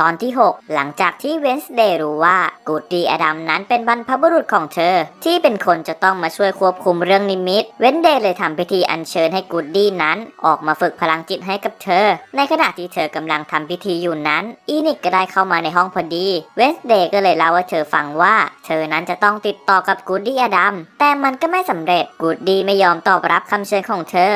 ตอนที่ 6 หลังจากที่เวนส์เดย์รู้ว่ากูดดี้อดัมนั้นเป็นบรรพบุรุษของเธอ ที่เป็นคนจะต้องมาช่วยควบคุมเรื่องนิมิต เวนเดย์เลยทำพิธีอัญเชิญให้กูดดี้นั้น ออกมาฝึกพลังจิตให้กับเธอ ในขณะที่เธอกำลังทำพิธีอยู่นั้น อีนิกก็ได้เข้ามาในห้องพอดี เวนส์เดย์ก็เลยเล่าว่าเธอฟังว่า เธอนั้นจะต้องติดต่อกับกูดดี้อดัมแต่มันก็ไม่สำเร็จกูดดี้ไม่ยอมตอบรับคำเชิญของเธอ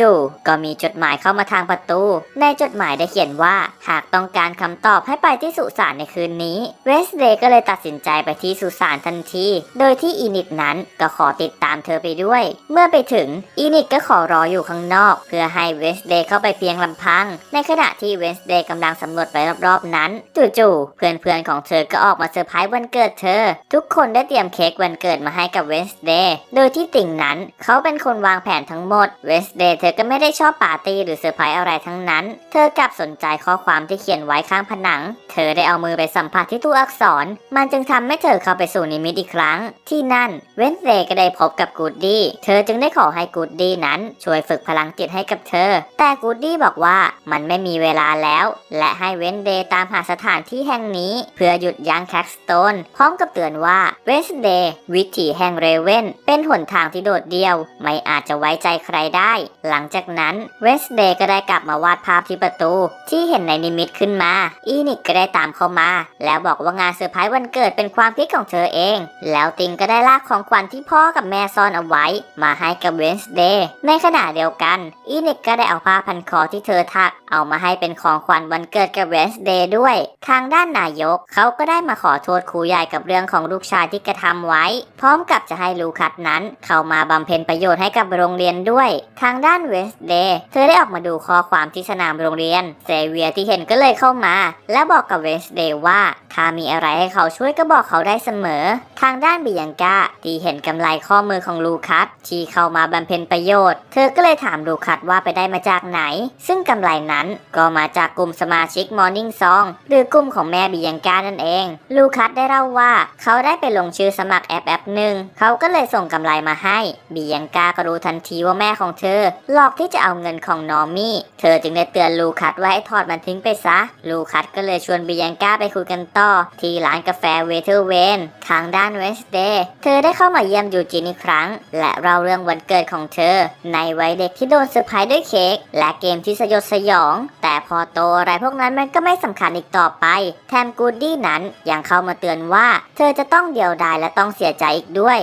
จู่ๆก็มีจดหมายเข้ามาทางประตู ในจดหมายได้เขียนว่าหากต้องการคำตอบให้ไปที่สุสานในคืนนี้ เวสเดย์ก็เลยตัดสินใจไปที่สุสานทันที โดยที่อีนิดนั้นก็ขอติดตามเธอไปด้วย เมื่อไปถึงอีนิดก็ขอรออยู่ข้างนอก เพื่อให้เวสเดย์เข้าไปเพียงลำพัง ในขณะที่เวสเดย์กำลังสำรวจไปรอบๆ นั้นจู่ๆเพื่อนๆของเธอก็ออกมาเซอร์ไพรส์วันเกิดเธอ ทุกคนได้เตรียมเค้กวันเกิดมาให้กับเวสเดย์โดยที่ติ่งนั้นเขาเป็นคนวางแผนทั้งหมดเวสเดย์เธอก็ไม่ได้ชอบปาร์ตี้หรือเซอร์ไพรส์อะไรทั้งนั้น เธอกลับสนใจข้อความที่เขียนไว้ข้างผนังเธอได้เอามือไปสัมผัสที่ตัวอักษร มันจึงทำให้เธอเข้าไปสู่นิมิตอีกครั้ง ที่นั่น เวนเดย์ก็ได้พบกับกูดดี้ เธอจึงได้ขอให้กูดดี้นั้นช่วยฝึกพลังจิตให้กับเธอ แต่กูดดี้บอกว่ามันไม่มีเวลาแล้ว และให้เวนเดย์ตามหาสถานที่แห่งนี้ เพื่อหยุดยั้งแคคสโตนพร้อมกับเตือนว่าเวนเดย์วิถีแห่งเรเวนเป็นหนทางที่โดดเดี่ยว ไม่อาจจะไว้ใจใครได้ หลังจากนั้นเวนเดย์ก็ได้กลับมาวาดภาพที่ประตู ที่เห็นในนิมิตขึ้นมาอีนิกก็ได้ตามเข้ามา แล้วบอกว่างานเซอร์ไพรส์วันเกิดเป็นความคิดของเธอเอง แล้วติงก็ได้ลากของขวัญที่พ่อกับแม่ซ่อนเอาไว้ มาให้กับเวนส์เดย์ในขณะเดียวกัน อีนิกก็ได้เอาผ้าพันคอที่เธอถัก เอามาให้เป็นของขวัญวันเกิดกับเวนส์เดย์ด้วย ทางด้านนายก เขาก็ได้มาขอโทษครูใหญ่กับเรื่องของลูกชายที่กระทำไว้ พร้อมกับจะให้ลูคัดนั้น เข้ามาบำเพ็ญประโยชน์ให้กับโรงเรียนด้วย ทางด้านเวนส์เดย์เธอได้ออกมาดูข้อความที่สนามโรงเรียนเซเวียที่เห็นก็เลยเข้ามาและบอกกับเวนส์เดย์ว่าถ้ามีอะไรให้เขาช่วยก็บอกเขาได้เสมอ ทางด้านบิยังกาที่เห็นกำไรข้อมือของลูคัสที่เข้ามาบำเพ็ญประโยชน์ เธอก็เลยถามลูคัสว่าไปได้มาจากไหน ซึ่งกำไรนั้นก็มาจากกลุ่มสมาชิก Morning Song หรือกลุ่มของแม่บิยังกานั่นเอง ลูคัสได้เล่าว่าเขาได้ไปลงชื่อสมัครแอปแอปหนึ่งเขาก็เลยส่งกำไรมาให้บิยังกาก็รู้ทันทีว่าแม่ของเธอ หลอกที่จะเอาเงินของนอมี่ เธอจึงได้เตือนลูคัสว่าให้ถอดมันทิ้งไปซะ ลูคัสก็เลยชวนบิยังกาไปคุยกันต่อที่ร้านกาแฟเวเทอร์เวนทางด้านเวสเดย์เธอได้เข้ามาเยี่ยมยูจินอีกครั้ง และเล่าเรื่องวันเกิดของเธอ ในวัยเด็กที่โดนเซอร์ไพรส์ด้วยเค้กและเกมที่สยดสยอง แต่พอโตอะไรพวกนั้นมันก็ไม่สำคัญอีกต่อไปแถมกูดดี้นั้นยังเข้ามาเตือนว่า เธอจะต้องเดียวดายและต้องเสียใจอีกด้วย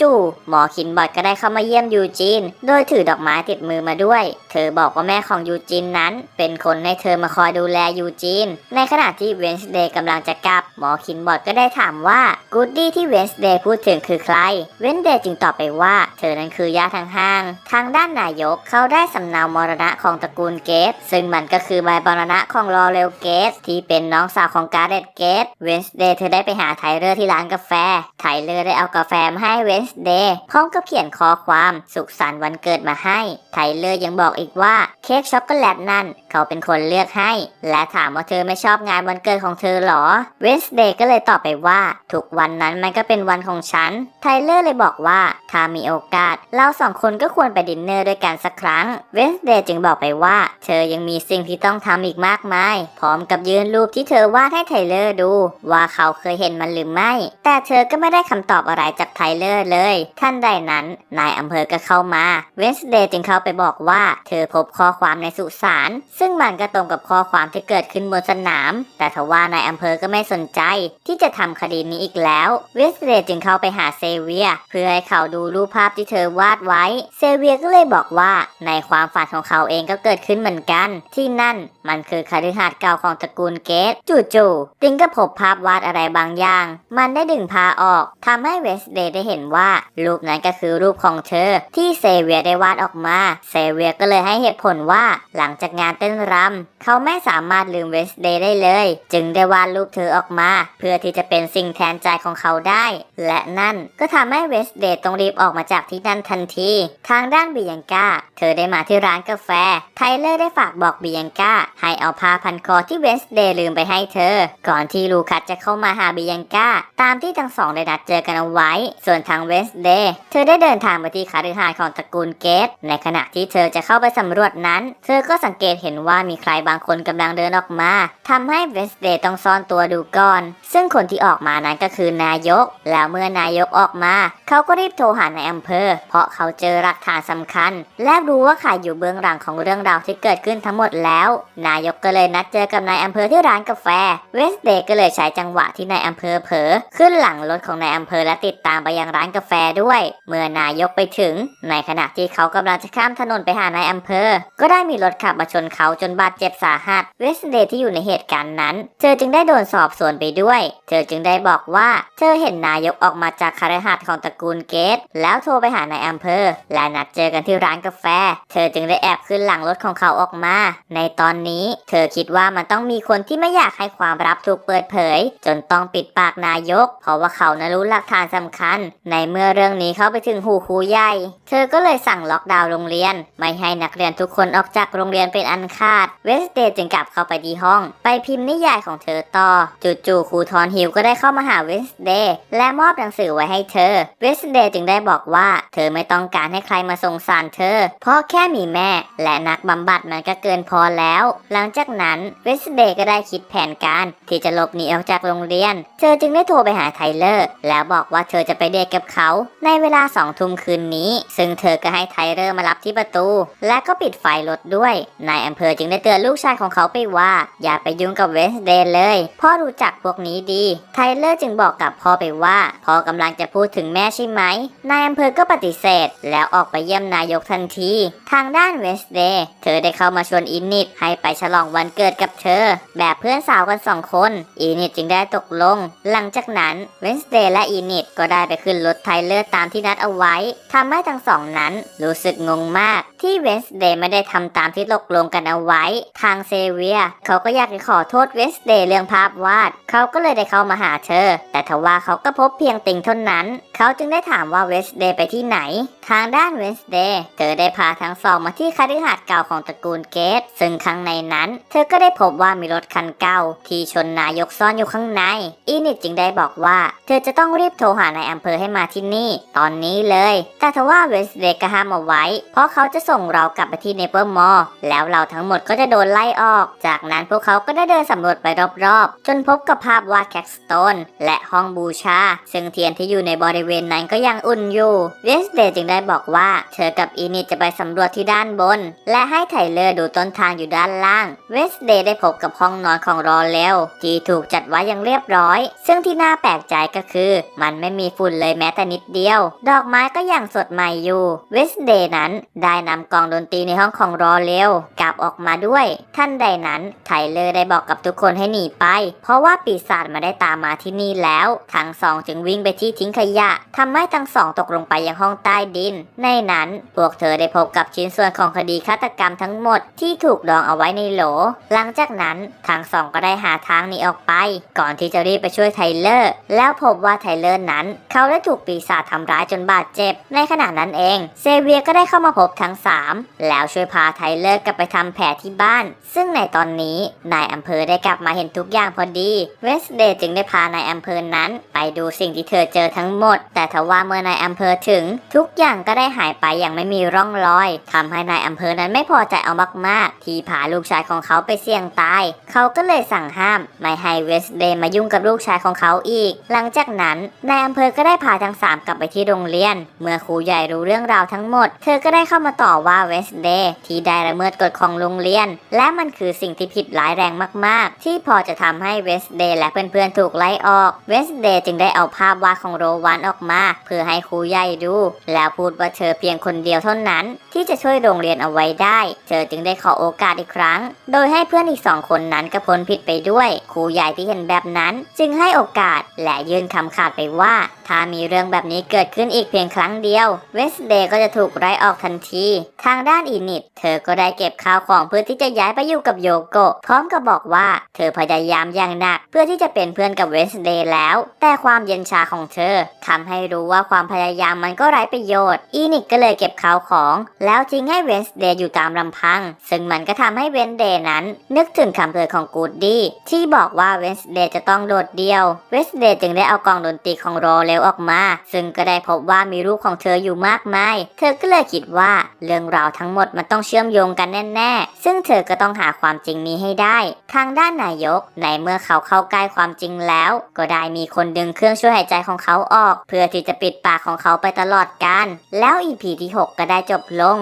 จู่ๆหมอคินบอดก็ได้เข้ามาเยี่ยมยูจินโดยถือดอกไม้ติดมือมาด้วย เธอบอกว่าแม่ของยูจินนั้น เป็นคนให้เธอมาคอยดูแลยูจินในขณะที่เวนส์เดย์กำลังจะกับ หมอคินบอดก็ได้ถามว่ากูดดี้ที่เวนส์เดย์พูดถึงคือใคร เวนส์เดย์จึงตอบไปว่า เธอนั้นคือยาทางห้าง ทางด้านนายกเขาได้สำเนามรณะของตระกูลเกตซึ่งมันก็คือใบมรณะของลอเรลเกตที่เป็นน้องสาวของการ์เร็ตเกตเวนส์เดย์เธอได้ไปหาไทเลอร์ที่ร้านกาแฟ ไทเลอร์ได้เอากาแฟมาให้เวนส์เดย์พร้อมกับเขียนข้อความสุขสันต์วันเกิดมาให้ ไทเลอร์ยังบอกอีกว่าเค้กช็อกโกแลตนั่น เขาเป็นคนเลือกให้ และถามว่าเธอไม่ชอบงานวันเกิดของเธอหรอเวนส์เดย์ก็เลยตอบไปว่า ทุกวันนั้นมันก็เป็นวันของฉัน ไทเลอร์เลยบอกว่าถ้ามีโอกาส เราสองคนก็ควรไปดินเนอร์ด้วยกันสักครั้ง เวนส์เดย์จึงบอกไปว่า เธอยังมีสิ่งที่ต้องทำอีกมากมาย พร้อมกับยืนรูปที่เธอวาดให้ไทเลอร์ดู ว่าเขาเคยเห็นมันหรือไม่ แต่เธอก็ไม่ได้คำตอบอะไรจากไทเลอร์เลย ท่านใดนั้น นายอำเภอก็เข้ามา เวนส์เดย์จึงเข้าไปบอกว่า เธอพบข้อความในสุสาน ซึ่งมันก็ตรงกับข้อความที่เกิดขึ้นบนสนาม แต่ทว่านายอำเภอก็ไม่สนใจที่จะทำคดีนี้อีกแล้ว เวสเดย์จึงเข้าไปหาเซเวีย เพื่อให้เขาดูรูปภาพที่เธอวาดไว้ เซเวียก็เลยบอกว่าในความฝันของเขาเองก็เกิดขึ้นเหมือนกัน ที่นั่นมันคือคฤหาสน์เก่าของตระกูลเกตจู่ๆติงก็พบภาพวาดอะไรบางอย่าง มันได้ดึงพาออกทำให้เวสเดย์ได้เห็นว่า รูปนั้นก็คือรูปของเธอ ที่เซเวียได้วาดออกมา เซเวียก็เลยให้เหตุผลว่าหลังจากงานเต้นรำเขาไม่สามารถลืมเวสเดย์ได้เลย จึงได้วาดรูปเธอออกมา เพื่อที่จะเป็นสิ่งแทนใจของเขาได้ และนั่นก็ทำให้เวนส์เดย์ต้องรีบออกมาจากที่นั่นทันที ทางด้านบิยังกาเธอได้มาที่ร้านกาแฟ ไทเลอร์ได้ฝากบอกบิยังกาให้เอาผ้าพันคอที่เวนส์เดย์ลืมไปให้เธอ ก่อนที่ลูคัสจะเข้ามาหาบิยังกาตามที่ทั้งสองได้นัดเจอกันเอาไว้ ส่วนทางเวนส์เดย์เธอได้เดินทางไปที่คาริหาน์ของตระกูลเกต ในขณะที่เธอจะเข้าไปสำรวจนั้น เธอก็สังเกตเห็นว่ามีใครบางคนกำลังเดินออกมาทำให้เวนสเดย์ต้องซ่อนตัวดูก่อน ซึ่งคนที่ออกมานั้นก็คือนายก แล้วเมื่อนายกออกมา เขาก็รีบโทรหานายอำเภอ เพราะเขาเจอหลักฐานสำคัญ และรู้ว่าใครอยู่เบื้องหลังของเรื่องราวที่เกิดขึ้นทั้งหมดแล้ว นายกก็เลยนัดเจอกับนายอำเภอที่ร้านกาแฟ เวสเดย์ก็เลยใช้จังหวะที่นายอำเภอเผลอขึ้นหลังรถของนายอำเภอและติดตามไปยังร้านกาแฟด้วย เมื่อนายกไปถึง ในขณะที่เขากำลังจะข้ามถนนไปหานายอำเภอ ก็ได้มีรถขับมาชนเขาจนบาดเจ็บสาหัส เวสเดย์ที่อยู่ในเหตุการณ์นั้น เธอจึงได้โดนสอบสวนไปด้วย เธอจึงได้บอกว่า เธอเห็นนายกออกมาจากคาราหัสของตระกูลเกต แล้วโทรไปหานายอำเภอ และนัดเจอกันที่ร้านกาแฟ เธอจึงได้แอบขึ้นหลังรถของเขาออกมา ในตอนนี้ เธอคิดว่ามันต้องมีคนที่ไม่อยากให้ความลับถูกเปิดเผย จนต้องปิดปากนายก เพราะว่าเขานะรู้หลักฐานสำคัญ ในเมื่อเรื่องนี้เข้าไปถึงหูครูใหญ่ เธอก็เลยสั่งล็อกดาวน์โรงเรียน ไม่ให้นักเรียนทุกคนออกจากโรงเรียนเป็นอันขาด เวสเดย์จึงกลับเข้าไปที่ห้อง ไปพิมพ์นิยายของเธอต่อจู่ๆครูทอนฮิลก็ได้เข้ามาหาเวสเดย์และมอบหนังสือไว้ให้เธอ เวสเดย์จึงได้บอกว่า เธอไม่ต้องการให้ใครมาสงสารเธอ เพราะแค่มีแม่ และนักบำบัดมันก็เกินพอแล้ว หลังจากนั้นเวสเดย์ก็ได้คิดแผนการ ที่จะหลบหนีออกจากโรงเรียน เธอจึงได้โทรไปหาไทเลอร์ แล้วบอกว่าเธอจะไปเดทกับเขา ในเวลาสองทุ่มคืนนี้ ซึ่งเธอก็ให้ไทเลอร์มารับที่ประตู และก็ปิดไฟรถด้วยนายอำเภอจึงได้เตือนลูกชายของเขาไปว่า อย่าไปยุ่งกับเวสเดย์เลยเพ่อรู้จักพวกนี้ดี ไทเลอร์จึงบอกกับพ่อไปว่าพ่อกำลังจะพูดถึงแม่ใช่ไหม นายอำเภอก็ปฏิเสธ แล้วออกไปเยี่ยมนายกทันที ทางด้านเวสเดย์เธอได้เข้ามาชวนอินนิดให้ไปฉลองวันเกิดกับเธอ แบบเพื่อนสาวกันสองคน อินนิดจึงได้ตกลง หลังจากนั้นเวนสเดย์และอินนิดก็ได้ไปขึ้นรถไทเลอร์ตามที่นัดเอาไว้ทำให้ทั้งสองนั้น รู้สึกงงมาก ที่เวนสเดย์ไม่ได้ทำตามที่ตกลงกันเอาไว้ ทางเซเวียเขาก็อยากจะขอโทษเวนสเดย์เรื่องภาพวาดเขาก็เลยได้เข้ามาหาเธอ แต่ทว่าเขาก็พบเพียงติงเท่านั้น เขาจึงได้ถามว่าเวนสเดย์ไปที่ไหน ทางด้านเวนสเดย์เธอได้พาทั้งสองมาที่คฤหาสน์เก่าของตระกูลเกต ซึ่งข้างในนั้น เธอก็ได้พบว่ามีรถคันเก่า ที่ชนนายกซ่อนอยู่ข้างใน อีนิดจึงได้บอกว่า เธอจะต้องรีบโทรหานายอำเภอให้มาที่นี่ ตอนนี้เลย แต่ทว่าเวนสเดย์ก็ห้ามเอาไว้ เพราะเขาจะส่งเรากลับไปที่เนเปอร์มอลแล้วเราทั้งหมดก็จะโดนไล่ออก จากนั้นพวกเขาก็ได้เดินสำรวจไปรอบๆ จนพบกับภาพวาดแคคสโตนและห้องบูชา ซึ่งเทียนที่อยู่ในบริเวณนั้นก็ยังอุ่นอยู่เวสเดย์จึงได้บอกว่า เธอกับอีนิดจะไปสำรวจที่ด้านบน และให้ไทเลอร์ดูต้นทางอยู่ด้านล่าง เวสเดย์ได้พบกับห้องนอนของรอเลวที่ถูกจัดไว้อย่างเรียบร้อย ซึ่งที่น่าแปลกใจก็คือ มันไม่มีฝุ่นเลยแม้แต่นิดเดียว ดอกไม้ก็ยังสดใหม่อยู่เวสเดย์นั้นได้นำกองดนตรีในห้องของรอเลวกลับออกมาด้วย ท่านใดนั้นไทเลอร์ได้บอกกับทุกคนให้หนีไปพราะว่าปีศาจมาได้ตามมาที่นี่แล้ว ทั้งสองจึงวิ่งไปที่ทิ้งขยะทำให้ทั้งสองตกลงไปยังห้องใต้ดิน ในนั้นพวกเธอได้พบกับชิ้นส่วนของคดีฆาตกรรมทั้งหมดที่ถูกดองเอาไว้ในโหล หลังจากนั้นทั้งสองก็ได้หาทางหนีออกไป ก่อนที่จะรีบไปช่วยไทเลอร์ แล้วพบว่าไทเลอร์นั้น เขาได้ถูกปีศาจทำร้ายจนบาดเจ็บ ในขณะนั้นเอง เซเวียก็ได้เข้ามาพบทั้ง 3 แล้วช่วยพาไทเลอร์กลับไปทำแผลที่บ้าน ซึ่งในตอนนี้นายอำเภอได้กลับมาเห็นทุกอย่างพอดีเวสเดย์จึงได้พานายอำเภอนั้น ไปดูสิ่งที่เธอเจอทั้งหมด แต่ทว่าเมื่อนายอำเภอถึง ทุกอย่างก็ได้หายไปอย่างไม่มีร่องรอยทำให้นายอำเภอนั้นไม่พอใจเอามากๆ ที่พาลูกชายของเขาไปเสี่ยงตาย เขาก็เลยสั่งห้าม ไม่ให้เวสเดย์มายุ่งกับลูกชายของเขาอีก หลังจากนั้นนายอำเภอก็ได้พาทั้งสามกลับไปที่โรงเรียน เมื่อครูใหญ่รู้เรื่องราวทั้งหมด เธอก็ได้เข้ามาต่อว่าเวสเดย์ที่ได้ละเมิดกฎของโรงเรียน และมันคือสิ่งที่ผิดร้ายแรงมาก ๆ ที่พอจะทำให้เววสเดย์และเพื่อนๆถูกไล่ออก เวสเดย์จึงได้เอาภาพวาดของโรวันออกมา เพื่อให้ครูใหญ่ดู แล้วพูดว่าเธอเพียงคนเดียวเท่านั้น ที่จะช่วยโรงเรียนเอาไว้ได้ เธอจึงได้ขอโอกาสอีกครั้ง โดยให้เพื่อนอีกสองคนนั้นก็พ้นผิดไปด้วย ครูใหญ่ที่เห็นแบบนั้น จึงให้โอกาสและยื่นคำขาดไปว่า ถ้ามีเรื่องแบบนี้เกิดขึ้นอีกเพียงครั้งเดียว เวสเดย์ก็จะถูกไล่ออกทันที ทางด้านอีนิดเธอก็ได้เก็บข้าวของเพื่อที่จะย้ายไปอยู่กับโยโกะพร้อมกับบอกว่า เธอพยายามอย่างหนัก เพื่อที่จะเป็นเพื่อนกับเวสเดย์แล้ว แต่ความเย็นชาของเธอทำให้รู้ว่าความพยายามมันก็ไร้ประโยชน์อีนิดก็เลยเก็บข้าวของและแล้วทิ้งให้เวนสเดย์อยู่ตามลำพัง ซึ่งมันก็ทำให้เวนเดย์นั้น นึกถึงคำเตือนของกูดดี้ที่บอกว่าเวนสเดย์จะต้องโดดเดี่ยว เวนสเดย์จึงได้เอากล่องดนตรีของโรเลวออกมา ซึ่งก็ได้พบว่ามีรูปของเธออยู่มากมาย เธอก็เลยคิดว่าเรื่องราวทั้งหมดมันต้องเชื่อมโยงกันแน่ๆ ซึ่งเธอก็ต้องหาความจริงนี้ให้ได้ ทางด้านนายก ในเมื่อเขาเข้าใกล้ความจริงแล้ว ก็ได้มีคนดึงเครื่องช่วยหายใจของเขาออก เพื่อที่จะปิดปากของเขาไปตลอดกาลแล้วอีพีที่ 6 ก็ได้จบลง